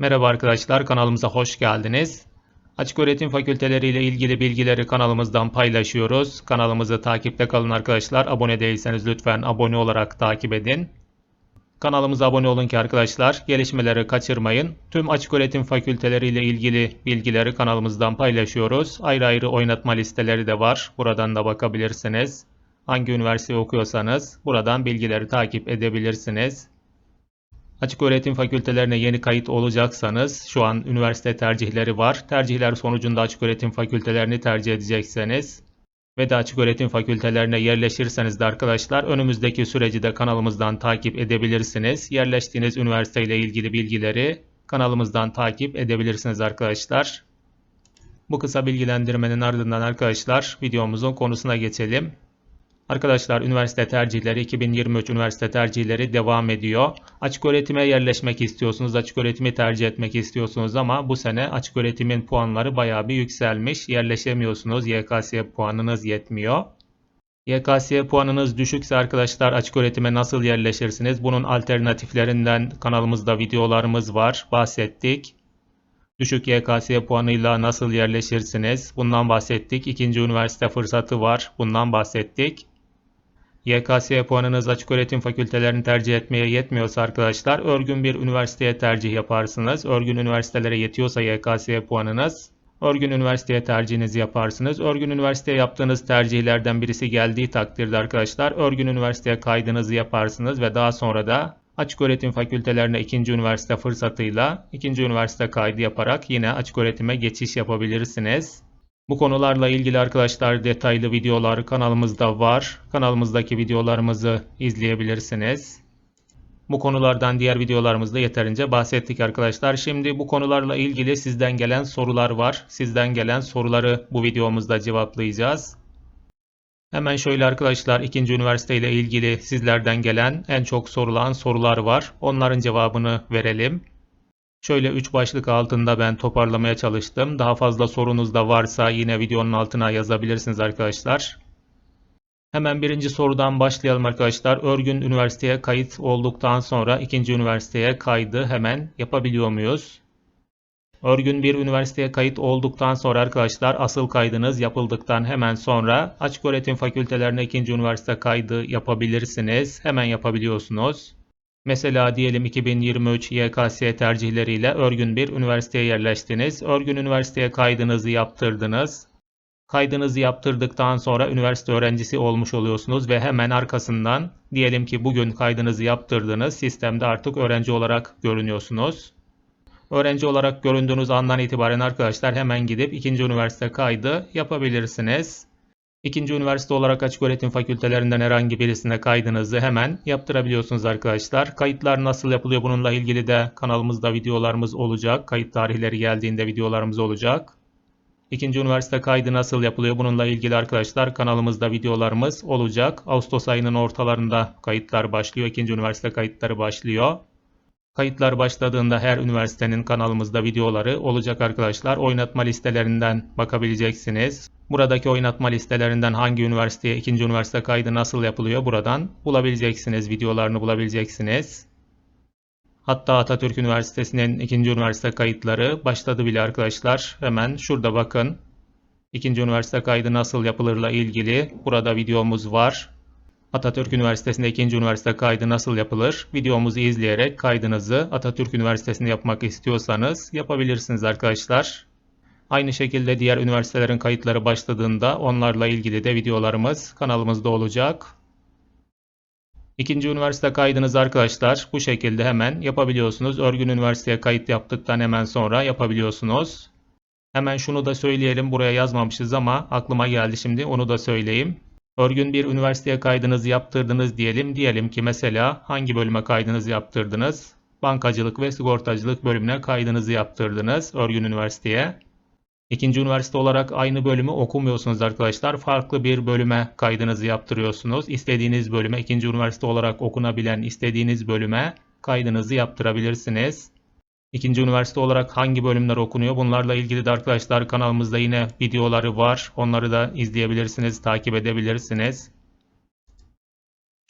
Merhaba arkadaşlar, kanalımıza hoş geldiniz. Açık öğretim fakülteleriyle ilgili bilgileri kanalımızdan paylaşıyoruz. Kanalımızı takipte kalın arkadaşlar. Abone değilseniz lütfen abone olarak takip edin. Kanalımıza abone olun ki arkadaşlar gelişmeleri kaçırmayın. Tüm açık öğretim fakülteleriyle ilgili bilgileri kanalımızdan paylaşıyoruz. Ayrı ayrı oynatma listeleri de var. Buradan da bakabilirsiniz. Hangi üniversite okuyorsanız buradan bilgileri takip edebilirsiniz. Açık öğretim fakültelerine yeni kayıt olacaksanız şu an üniversite tercihleri var. Tercihler sonucunda açık öğretim fakültelerini tercih edecekseniz ve de açık öğretim fakültelerine yerleşirseniz de arkadaşlar önümüzdeki süreci de kanalımızdan takip edebilirsiniz. Yerleştiğiniz üniversite ile ilgili bilgileri kanalımızdan takip edebilirsiniz arkadaşlar. Bu kısa bilgilendirmenin ardından arkadaşlar videomuzun konusuna geçelim. Arkadaşlar üniversite tercihleri 2023 üniversite tercihleri devam ediyor. Açık öğretime yerleşmek istiyorsunuz, açık öğretimi tercih etmek istiyorsunuz ama bu sene açık öğretimin puanları bayağı bir yükselmiş. Yerleşemiyorsunuz, YKS puanınız yetmiyor. YKS puanınız düşükse arkadaşlar açık öğretime nasıl yerleşirsiniz? Bunun alternatiflerinden kanalımızda videolarımız var, bahsettik. Düşük YKS puanıyla nasıl yerleşirsiniz? Bundan bahsettik. İkinci üniversite fırsatı var. Bundan bahsettik. YKS puanınız açık öğretim fakültelerini tercih etmeye yetmiyorsa arkadaşlar örgün bir üniversiteye tercih yaparsınız. Örgün üniversitelere yetiyorsa YKS puanınız örgün üniversiteye tercihinizi yaparsınız. Örgün üniversiteye yaptığınız tercihlerden birisi geldiği takdirde arkadaşlar örgün üniversiteye kaydınızı yaparsınız ve daha sonra da açık öğretim fakültelerine ikinci üniversite fırsatıyla ikinci üniversite kaydı yaparak yine açık öğretime geçiş yapabilirsiniz. Bu konularla ilgili arkadaşlar detaylı videolar kanalımızda var. Kanalımızdaki videolarımızı izleyebilirsiniz. Bu konulardan diğer videolarımızda yeterince bahsettik arkadaşlar. Şimdi bu konularla ilgili sizden gelen sorular var. Sizden gelen soruları bu videomuzda cevaplayacağız. Hemen şöyle arkadaşlar ikinci üniversite ile ilgili sizlerden gelen en çok sorulan sorular var. Onların cevabını verelim. Şöyle 3 başlık altında ben toparlamaya çalıştım. Daha fazla sorunuz da varsa yine videonun altına yazabilirsiniz arkadaşlar. Hemen birinci sorudan başlayalım arkadaşlar. Örgün üniversiteye kayıt olduktan sonra ikinci üniversiteye kaydı hemen yapabiliyor muyuz? Örgün bir üniversiteye kayıt olduktan sonra arkadaşlar asıl kaydınız yapıldıktan hemen sonra açık öğretim fakültelerine ikinci üniversite kaydı yapabilirsiniz. Hemen yapabiliyorsunuz. Mesela diyelim 2023 YKS tercihleriyle örgün bir üniversiteye yerleştiniz. Örgün üniversiteye kaydınızı yaptırdınız. Kaydınızı yaptırdıktan sonra üniversite öğrencisi olmuş oluyorsunuz ve hemen arkasından diyelim ki bugün kaydınızı yaptırdınız. Sistemde artık öğrenci olarak görünüyorsunuz. Öğrenci olarak göründüğünüz andan itibaren arkadaşlar hemen gidip ikinci üniversite kaydı yapabilirsiniz. İkinci üniversite olarak açık öğretim fakültelerinden herhangi birisine kaydınızı hemen yaptırabiliyorsunuz arkadaşlar. Kayıtlar nasıl yapılıyor bununla ilgili de kanalımızda videolarımız olacak. Kayıt tarihleri geldiğinde videolarımız olacak. İkinci üniversite kaydı nasıl yapılıyor bununla ilgili arkadaşlar kanalımızda videolarımız olacak. Ağustos ayının ortalarında kayıtlar başlıyor. İkinci üniversite kayıtları başlıyor. Kayıtlar başladığında her üniversitenin kanalımızda videoları olacak arkadaşlar. Oynatma listelerinden bakabileceksiniz. Buradaki oynatma listelerinden hangi üniversiteye ikinci üniversite kaydı nasıl yapılıyor buradan bulabileceksiniz. Videolarını bulabileceksiniz. Hatta Atatürk Üniversitesi'nin ikinci üniversite kayıtları başladı bile arkadaşlar. Hemen şurada bakın. İkinci üniversite kaydı nasıl yapılırla ilgili burada videomuz var. Atatürk Üniversitesi'nde ikinci üniversite kaydı nasıl yapılır? Videomuzu izleyerek kaydınızı Atatürk Üniversitesi'nde yapmak istiyorsanız yapabilirsiniz arkadaşlar. Aynı şekilde diğer üniversitelerin kayıtları başladığında onlarla ilgili de videolarımız kanalımızda olacak. İkinci üniversite kaydınızı arkadaşlar bu şekilde hemen yapabiliyorsunuz. Örgün Üniversiteye kayıt yaptıktan hemen sonra yapabiliyorsunuz. Hemen şunu da söyleyelim. Buraya yazmamışız ama aklıma geldi şimdi onu da söyleyeyim. Örgün bir üniversiteye kaydınızı yaptırdınız diyelim. Diyelim ki mesela hangi bölüme kaydınızı yaptırdınız? Bankacılık ve sigortacılık bölümüne kaydınızı yaptırdınız Örgün Üniversiteye. İkinci üniversite olarak aynı bölümü okumuyorsunuz arkadaşlar. Farklı bir bölüme kaydınızı yaptırıyorsunuz. İstediğiniz bölüme, ikinci üniversite olarak okunabilen istediğiniz bölüme kaydınızı yaptırabilirsiniz. İkinci üniversite olarak hangi bölümler okunuyor? Bunlarla ilgili de arkadaşlar kanalımızda yine videoları var. Onları da izleyebilirsiniz, takip edebilirsiniz.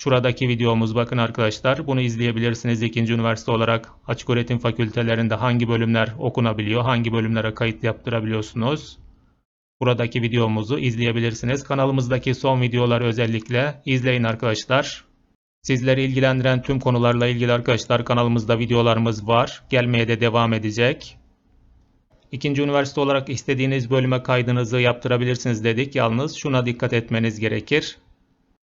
Şuradaki videomuz bakın arkadaşlar. Bunu izleyebilirsiniz. İkinci üniversite olarak açık öğretim fakültelerinde hangi bölümler okunabiliyor, hangi bölümlere kayıt yaptırabiliyorsunuz. Buradaki videomuzu izleyebilirsiniz. Kanalımızdaki son videoları özellikle izleyin arkadaşlar. Sizleri ilgilendiren tüm konularla ilgili arkadaşlar kanalımızda videolarımız var. Gelmeye de devam edecek. İkinci üniversite olarak istediğiniz bölüme kaydınızı yaptırabilirsiniz dedik. Yalnız şuna dikkat etmeniz gerekir.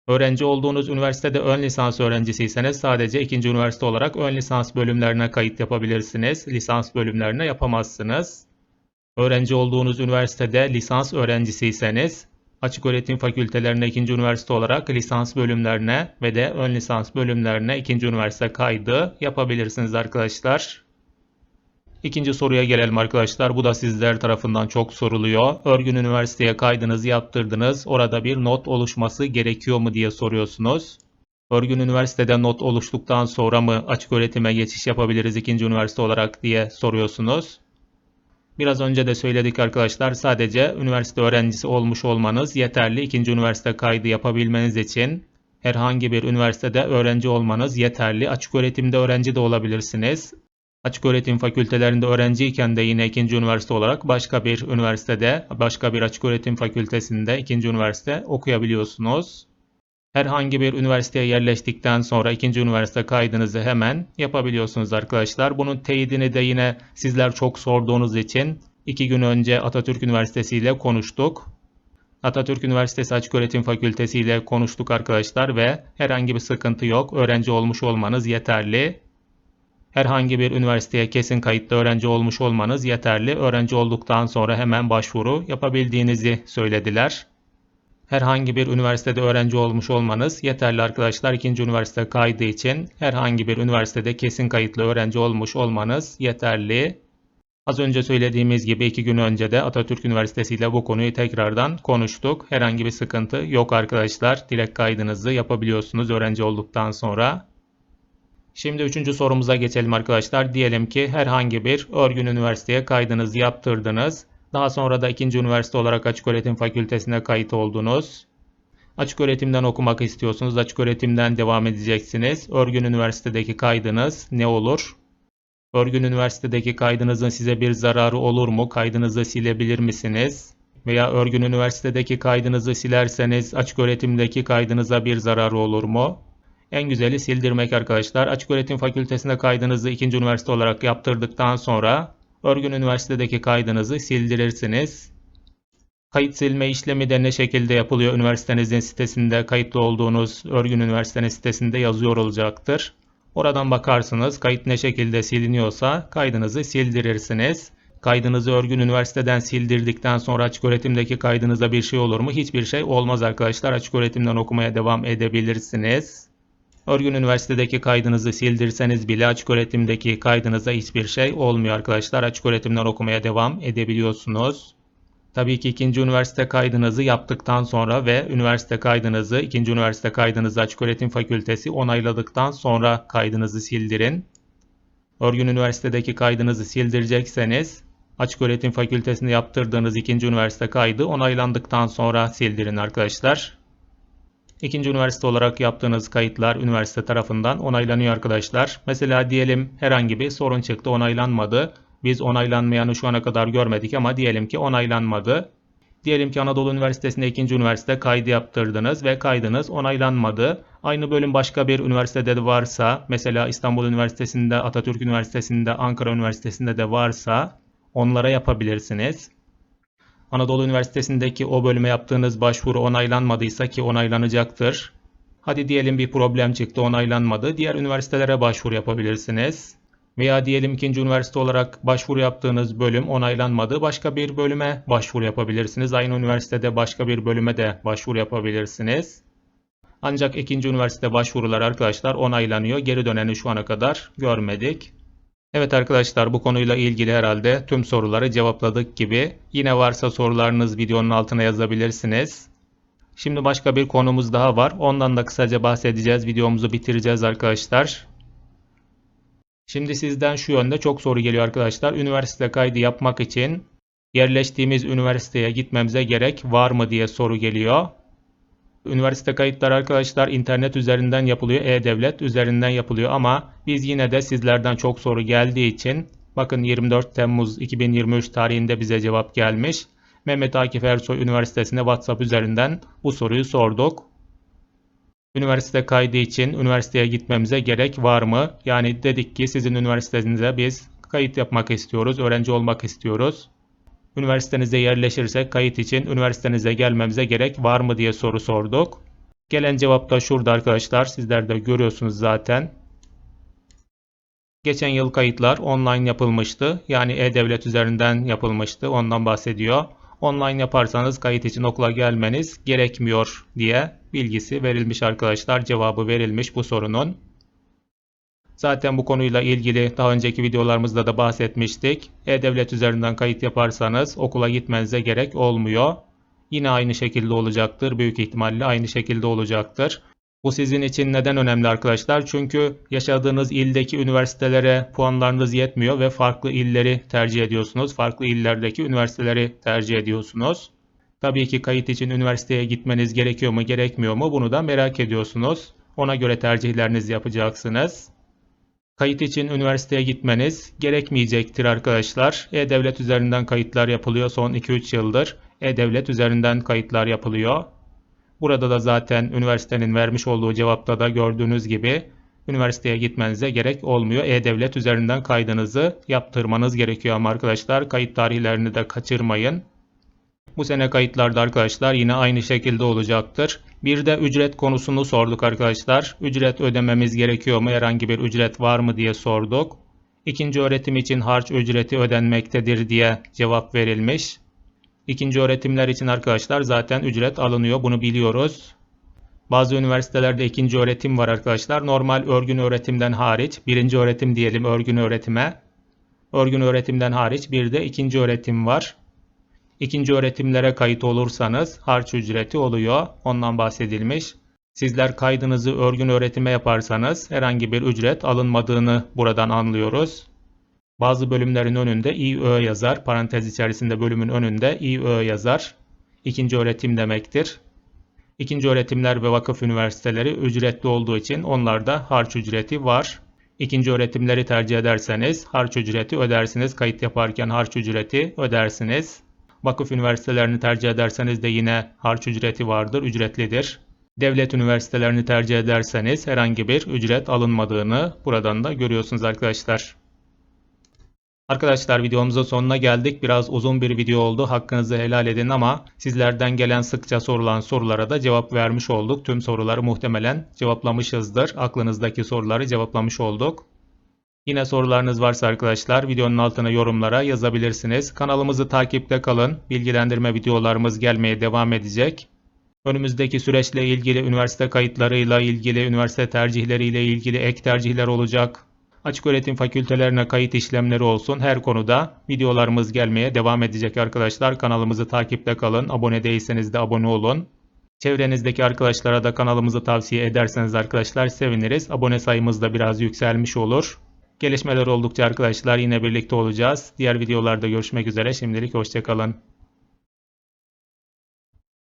Öğrenci olduğunuz üniversitede ön lisans öğrencisiyseniz sadece ikinci üniversite olarak ön lisans bölümlerine kayıt yapabilirsiniz. Lisans bölümlerine yapamazsınız. Öğrenci olduğunuz üniversitede lisans öğrencisiyseniz açık öğretim fakültelerine ikinci üniversite olarak lisans bölümlerine ve de ön lisans bölümlerine ikinci üniversite kaydı yapabilirsiniz arkadaşlar. İkinci soruya gelelim arkadaşlar. Bu da sizler tarafından çok soruluyor. Örgün Üniversiteye kaydınızı yaptırdınız. Orada bir not oluşması gerekiyor mu diye soruyorsunuz. Örgün Üniversitede not oluştuktan sonra mı açık öğretime geçiş yapabiliriz ikinci üniversite olarak diye soruyorsunuz. Biraz önce de söyledik arkadaşlar. Sadece üniversite öğrencisi olmuş olmanız yeterli ikinci üniversite kaydı yapabilmeniz için. Herhangi bir üniversitede öğrenci olmanız yeterli. Açık öğretimde öğrenci de olabilirsiniz. Açık öğretim fakültelerinde öğrenciyken de yine ikinci üniversite olarak başka bir üniversitede, başka bir açık öğretim fakültesinde ikinci üniversite okuyabiliyorsunuz. Herhangi bir üniversiteye yerleştikten sonra ikinci üniversite kaydınızı hemen yapabiliyorsunuz arkadaşlar. Bunun teyidini de yine sizler çok sorduğunuz için iki gün önce Atatürk Üniversitesi ile konuştuk. Atatürk Üniversitesi Açık Öğretim Fakültesi ile konuştuk arkadaşlar ve herhangi bir sıkıntı yok. Öğrenci olmuş olmanız yeterli. Herhangi bir üniversiteye kesin kayıtlı öğrenci olmuş olmanız yeterli. Öğrenci olduktan sonra hemen başvuru yapabildiğinizi söylediler. Herhangi bir üniversitede öğrenci olmuş olmanız yeterli arkadaşlar. İkinci üniversite kaydı için herhangi bir üniversitede kesin kayıtlı öğrenci olmuş olmanız yeterli. Az önce söylediğimiz gibi iki gün önce de Atatürk Üniversitesi ile bu konuyu tekrardan konuştuk. Herhangi bir sıkıntı yok arkadaşlar. Direkt kaydınızı yapabiliyorsunuz öğrenci olduktan sonra. Şimdi üçüncü sorumuza geçelim arkadaşlar. Diyelim ki herhangi bir örgün üniversiteye kaydınızı yaptırdınız. Daha sonra da ikinci üniversite olarak açık öğretim fakültesine kayıt oldunuz. Açık öğretimden okumak istiyorsunuz. Açık öğretimden devam edeceksiniz. Örgün üniversitedeki kaydınız ne olur? Örgün üniversitedeki kaydınızın size bir zararı olur mu? Kaydınızı silebilir misiniz? Veya örgün üniversitedeki kaydınızı silerseniz açık öğretimdeki kaydınıza bir zararı olur mu? En güzeli sildirmek arkadaşlar. Açık öğretim fakültesine kaydınızı ikinci üniversite olarak yaptırdıktan sonra örgün üniversitedeki kaydınızı sildirirsiniz. Kayıt silme işlemi de ne şekilde yapılıyor üniversitenizin sitesinde kayıtlı olduğunuz örgün üniversitenin sitesinde yazıyor olacaktır. Oradan bakarsınız kayıt ne şekilde siliniyorsa kaydınızı sildirirsiniz. Kaydınızı örgün üniversiteden sildirdikten sonra açık öğretimdeki kaydınıza bir şey olur mu? Hiçbir şey olmaz arkadaşlar. Açık öğretimden okumaya devam edebilirsiniz. Örgün Üniversitedeki kaydınızı sildirseniz bile açık öğretimdeki kaydınıza hiçbir şey olmuyor arkadaşlar. Açık öğretimden okumaya devam edebiliyorsunuz. Tabii ki ikinci üniversite kaydınızı yaptıktan sonra ve üniversite kaydınızı, ikinci üniversite kaydınızı açık öğretim fakültesi onayladıktan sonra kaydınızı sildirin. Örgün Üniversitedeki kaydınızı sildirecekseniz açık öğretim fakültesinde yaptırdığınız ikinci üniversite kaydı onaylandıktan sonra sildirin arkadaşlar. İkinci üniversite olarak yaptığınız kayıtlar üniversite tarafından onaylanıyor arkadaşlar. Mesela diyelim herhangi bir sorun çıktı onaylanmadı. Biz onaylanmayanı şu ana kadar görmedik ama diyelim ki onaylanmadı. Diyelim ki Anadolu Üniversitesi'nde ikinci üniversite kaydı yaptırdınız ve kaydınız onaylanmadı. Aynı bölüm başka bir üniversitede de varsa, mesela İstanbul Üniversitesi'nde, Atatürk Üniversitesi'nde, Ankara Üniversitesi'nde de varsa onlara yapabilirsiniz. Anadolu Üniversitesi'ndeki o bölüme yaptığınız başvuru onaylanmadıysa ki onaylanacaktır. Hadi diyelim bir problem çıktı onaylanmadı. Diğer üniversitelere başvuru yapabilirsiniz. Veya diyelim ikinci üniversite olarak başvuru yaptığınız bölüm onaylanmadı. Başka bir bölüme başvuru yapabilirsiniz. Aynı üniversitede başka bir bölüme de başvuru yapabilirsiniz. Ancak ikinci üniversite başvurular arkadaşlar onaylanıyor. Geri döneni şu ana kadar görmedik. Evet arkadaşlar bu konuyla ilgili herhalde tüm soruları cevapladık gibi. Yine varsa sorularınız videonun altına yazabilirsiniz. Şimdi başka bir konumuz daha var. Ondan da kısaca bahsedeceğiz. Videomuzu bitireceğiz arkadaşlar. Şimdi sizden şu yönde çok soru geliyor arkadaşlar. Üniversite kaydı yapmak için yerleştiğimiz üniversiteye gitmemize gerek var mı diye soru geliyor. Üniversite kayıtları arkadaşlar internet üzerinden yapılıyor, e-devlet üzerinden yapılıyor ama biz yine de sizlerden çok soru geldiği için bakın 24 Temmuz 2023 tarihinde bize cevap gelmiş. Mehmet Akif Ersoy Üniversitesi'ne WhatsApp üzerinden bu soruyu sorduk. Üniversite kaydı için üniversiteye gitmemize gerek var mı? Yani dedik ki sizin üniversitenize biz kayıt yapmak istiyoruz, öğrenci olmak istiyoruz. Üniversitenize yerleşirsek kayıt için üniversitenize gelmemize gerek var mı diye soru sorduk. Gelen cevap da şurada arkadaşlar. Sizler de görüyorsunuz zaten. Geçen yıl kayıtlar online yapılmıştı. Yani e-devlet üzerinden yapılmıştı. Ondan bahsediyor. Online yaparsanız kayıt için okula gelmeniz gerekmiyor diye bilgisi verilmiş arkadaşlar. Cevabı verilmiş bu sorunun. Zaten bu konuyla ilgili daha önceki videolarımızda da bahsetmiştik. E-Devlet üzerinden kayıt yaparsanız okula gitmenize gerek olmuyor. Yine aynı şekilde olacaktır. Büyük ihtimalle aynı şekilde olacaktır. Bu sizin için neden önemli arkadaşlar? Çünkü yaşadığınız ildeki üniversitelere puanlarınız yetmiyor ve farklı illeri tercih ediyorsunuz. Farklı illerdeki üniversiteleri tercih ediyorsunuz. Tabii ki kayıt için üniversiteye gitmeniz gerekiyor mu gerekmiyor mu bunu da merak ediyorsunuz. Ona göre tercihlerinizi yapacaksınız. Kayıt için üniversiteye gitmeniz gerekmeyecektir arkadaşlar. E-Devlet üzerinden kayıtlar yapılıyor son 2-3 yıldır. E-Devlet üzerinden kayıtlar yapılıyor. Burada da zaten üniversitenin vermiş olduğu cevapta da gördüğünüz gibi üniversiteye gitmenize gerek olmuyor. E-Devlet üzerinden kaydınızı yaptırmanız gerekiyor ama arkadaşlar kayıt tarihlerini de kaçırmayın. Bu sene kayıtlarda arkadaşlar yine aynı şekilde olacaktır. Bir de ücret konusunu sorduk arkadaşlar. Ücret ödememiz gerekiyor mu? Herhangi bir ücret var mı diye sorduk. İkinci öğretim için harç ücreti ödenmektedir diye cevap verilmiş. İkinci öğretimler için arkadaşlar zaten ücret alınıyor. Bunu biliyoruz. Bazı üniversitelerde ikinci öğretim var arkadaşlar. Normal örgün öğretimden hariç. Birinci öğretim diyelim örgün öğretime. Örgün öğretimden hariç bir de ikinci öğretim var. İkinci öğretimlere kayıt olursanız harç ücreti oluyor. Ondan bahsedilmiş. Sizler kaydınızı örgün öğretime yaparsanız herhangi bir ücret alınmadığını buradan anlıyoruz. Bazı bölümlerin önünde İÖ yazar. Parantez içerisinde bölümün önünde İÖ yazar. İkinci öğretim demektir. İkinci öğretimler ve vakıf üniversiteleri ücretli olduğu için onlarda harç ücreti var. İkinci öğretimleri tercih ederseniz harç ücreti ödersiniz. Kayıt yaparken harç ücreti ödersiniz. Vakıf üniversitelerini tercih ederseniz de yine harç ücreti vardır, ücretlidir. Devlet üniversitelerini tercih ederseniz herhangi bir ücret alınmadığını buradan da görüyorsunuz arkadaşlar. Arkadaşlar videomuzun sonuna geldik. Biraz uzun bir video oldu. Hakkınızı helal edin ama sizlerden gelen sıkça sorulan sorulara da cevap vermiş olduk. Tüm soruları muhtemelen cevaplamışızdır. Aklınızdaki soruları cevaplamış olduk. Yine sorularınız varsa arkadaşlar videonun altına yorumlara yazabilirsiniz. Kanalımızı takipte kalın. Bilgilendirme videolarımız gelmeye devam edecek. Önümüzdeki süreçle ilgili üniversite kayıtlarıyla ilgili, üniversite tercihleriyle ilgili ek tercihler olacak. Açık öğretim fakültelerine kayıt işlemleri olsun. Her konuda videolarımız gelmeye devam edecek arkadaşlar. Kanalımızı takipte kalın. Abone değilseniz de abone olun. Çevrenizdeki arkadaşlara da kanalımızı tavsiye ederseniz arkadaşlar seviniriz. Abone sayımız da biraz yükselmiş olur. Gelişmeler oldukça arkadaşlar yine birlikte olacağız. Diğer videolarda görüşmek üzere. Şimdilik hoşçakalın.